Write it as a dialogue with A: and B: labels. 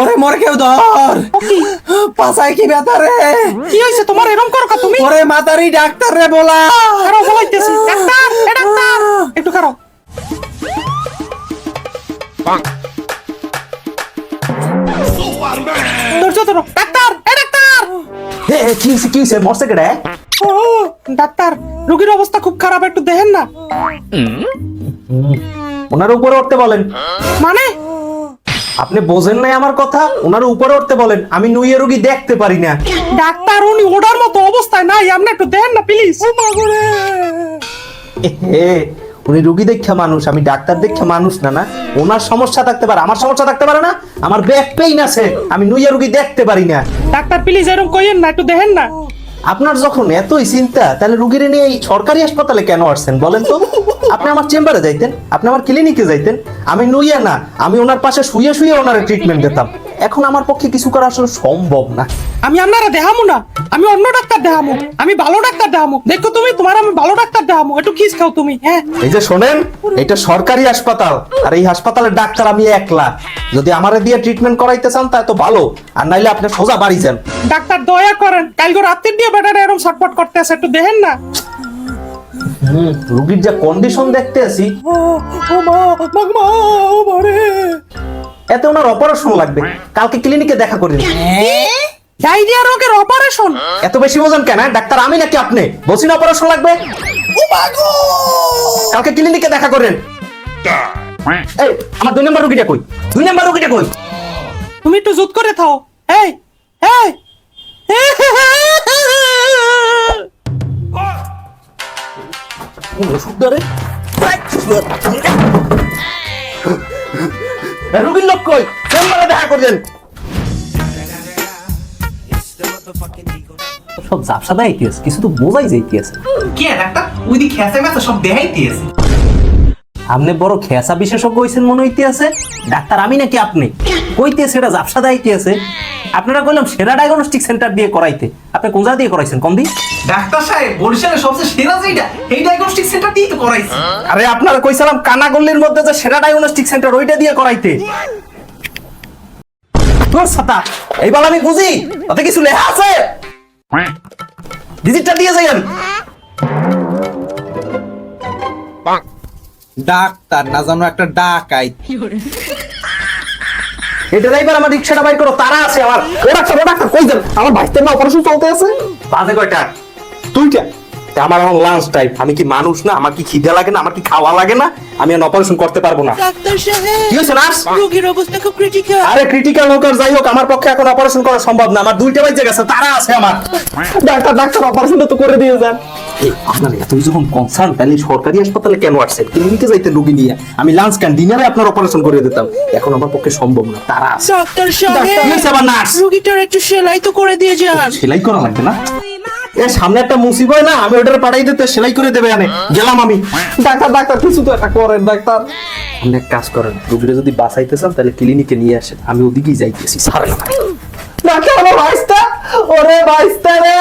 A: ওরে মরে কেউ ধর। পাশায় কি ব্যথা রে?
B: কি হয়েছে তোমার? এরকম করো কা তুমি?
A: ওরে মাতারি ডাক্তার রে বলা।
B: কারও বলাইতেছি। ডাক্তার এ ডাক্তার। একটু কারও ধৈর্য ধরো। ডাক্তার এ ডাক্তার।
A: এ, কি হইছে, কি হইছে মরছে কেডা?
B: ও ডাক্তার রোগীর অবস্থা খুব খারাপ একটু দেখেন না।
A: ওনার উপরে উঠতে বলেন।
B: মানে?
A: আপনি বোঝেন নাই আমার কথা? ওনার উপরে উঠতে বলেন আমি নুইয়ে রোগী দেখতে পারি না।
B: ডাক্তার উনি ওটার মতো অবস্থায় নাই আপনি একটু দেখেন না প্লিজ
A: এ উনি রুগী দেখা মানুষ আমি ডাক্তার দেখা মানুষ না না? ওনার সমস্যা থাকতে পারে আমার সমস্যা থাকতে পারে না? আমার ব্যাক পেইন আছে আমি নুইয়া রুগী দেখতে পারি না।
B: ডাক্তার প্লিজ এরকম কইেন না একটু দেখেন না।
A: আপনার যখন এতই চিন্তা তাহলে রুগীর নিয়ে এই সরকারি হাসপাতালে কেন আসছেন বলেন তো? আপনি আমার চেম্বারে যাইতেন আপনি আমার ক্লিনিকে যাইতেন আমি নুইয়া না আমি ওনার পাশে শুয়ে শুয়ে ওনার ট্রিটমেন্ট দিতাম। এখন আমার পক্ষে কিছু করা আসলে সম্ভব না।
B: আমি আপনারা দেখামু না আমি অন্য ডাক্তার দেখামু আমি ভালো ডাক্তার দেখামু। দেখো তুমি তোমার আমি ভালো ডাক্তার দেখামু একটু খিস খাও তুমি হ্যাঁ?
A: এই যে শোনেন এটা সরকারি হাসপাতাল আর এই হাসপাতালের ডাক্তার আমি একলা। যদি আমারে দিয়ে ট্রিটমেন্ট করাইতে চান তা তো ভালো আর নাইলে আপনি সোজা বাড়ি যান।
B: ডাক্তার দয়া করেন কালকে রাত্রির দিয়ে বেটারা এরকম ছটফট করতে আছে একটু দেখেন না।
A: হুম রুগীর যা কন্ডিশন দেখতে আছি। এতে ওনার অপারেশন লাগবে। কালকে ক্লিনিকে দেখা করিন
B: ডায়রিয়া রোগের অপারেশন
A: এত বেশি বোঝেন কেন হ্যাঁ? ডাক্তার আমি নাকি আপনি? বলছি অপারেশন লাগবে? কালকে ক্লিনিকে দেখা করেন। এই আমার দুই নম্বর রুগীটা কই? দুই নম্বর রুগীটা কই?
B: তুমি একটু জুত করে থাও। এই এই!
A: ধরে রুগীর লোক কই? চেম্বারে দেখা করবেন সব জাপসা দেয় কিছু তো বোঝাই যায় ইতিহাস
C: কে ডাক্তার ওই দিকে খেসে মেসে সব দেখাইতে আছে?
A: আপনি বড় খেসা বিশেষজ্ঞ হয়েছেন মনে হইতেছে? ডাক্তার আমি নাকি আপনি? কইতেছে এটা জাপসা দাইতেছে। আপনারা কইলাম সেরা ডায়াগনস্টিক সেন্টার দিয়ে করাইতে। আপনি কোন জায়গা দিয়ে করাইছেন কোন দিন
C: ডাক্তার সাহেব বরিশালের সবচেয়ে সেরা যেটা এই ডায়াগনস্টিক সেন্টার দিয়ে তো করাইছে।
A: আরে আপনারা কইছিলাম কানাগল্লির মধ্যে যে সেরা ডায়াগনস্টিক সেন্টার ওইটা দিয়ে করাইতে। তোর ছাতা এইবার আমি বুঝি ওতে কিছু লেখা আছে? ডিজিটটা দিয়ে যাইয়েন।
D: ডাক্তার না জানো একটা ডাক ডাকাই
A: এটা ড্রাইভার আমার রিক্সাটা বাইর করো তারা আছে আমার। ও ডাক্তার ও ডাক্তার কই দেন আমার ভাইতে না অপারেশন চলতে আছে। বাজে কয়টা? দুইটা। আমার এখন লাঞ্চ টাইম আমি কি মানুষ না? আমার কি খিদে লাগে না? আমার কি খাওয়া লাগে না? আমি এখন অপারেশন করতে পারব না।
B: ডাক্তার সাহেব
A: কি হয়েছে নার্স
B: রোগীর অবস্থা খুব ক্রিটিক্যাল
A: আরে ক্রিটিক্যাল হোক আর যাই হোক আমার পক্ষে এখন অপারেশন করা সম্ভব না। আমার দুইটা বাজে গেছে তারা আছে আমার। ডাক্তার ডাক্তার অপারেশনটা তো করে দিয়ে যান। আপনার এতই যখন কনসার্ন তাহলে সরকারি হাসপাতালে কেন আসছেন ক্লিনিকে যাইতে রুগী নিয়ে। আমি লাঞ্চ ক্যান ডিনারে আপনার অপারেশন করে দিতাম। এখন আমার পক্ষে সম্ভব না তারা
B: ডাক্তার রোগীটার একটু সেলাই তো করে দিয়ে যান।
A: সেলাই করা লাগবে না? সামনে একটা মুসিব হয় না? আমি ওটার পাঠাই দিতে সেলাই করে দেবে আনে গেলাম আমি। ডাক্তার ডাক্তার কিছু তো একটা করেন ডাক্তার। আপনি এক কাজ করেন রুগীরা যদি বাঁচাইতে চান তাহলে ক্লিনিকে নিয়ে আসেন। আমি ওদিকেই যাইতেছি সারেন ডাক্তার আমার ভাইস্তা ওরে ভাইস্তা রে!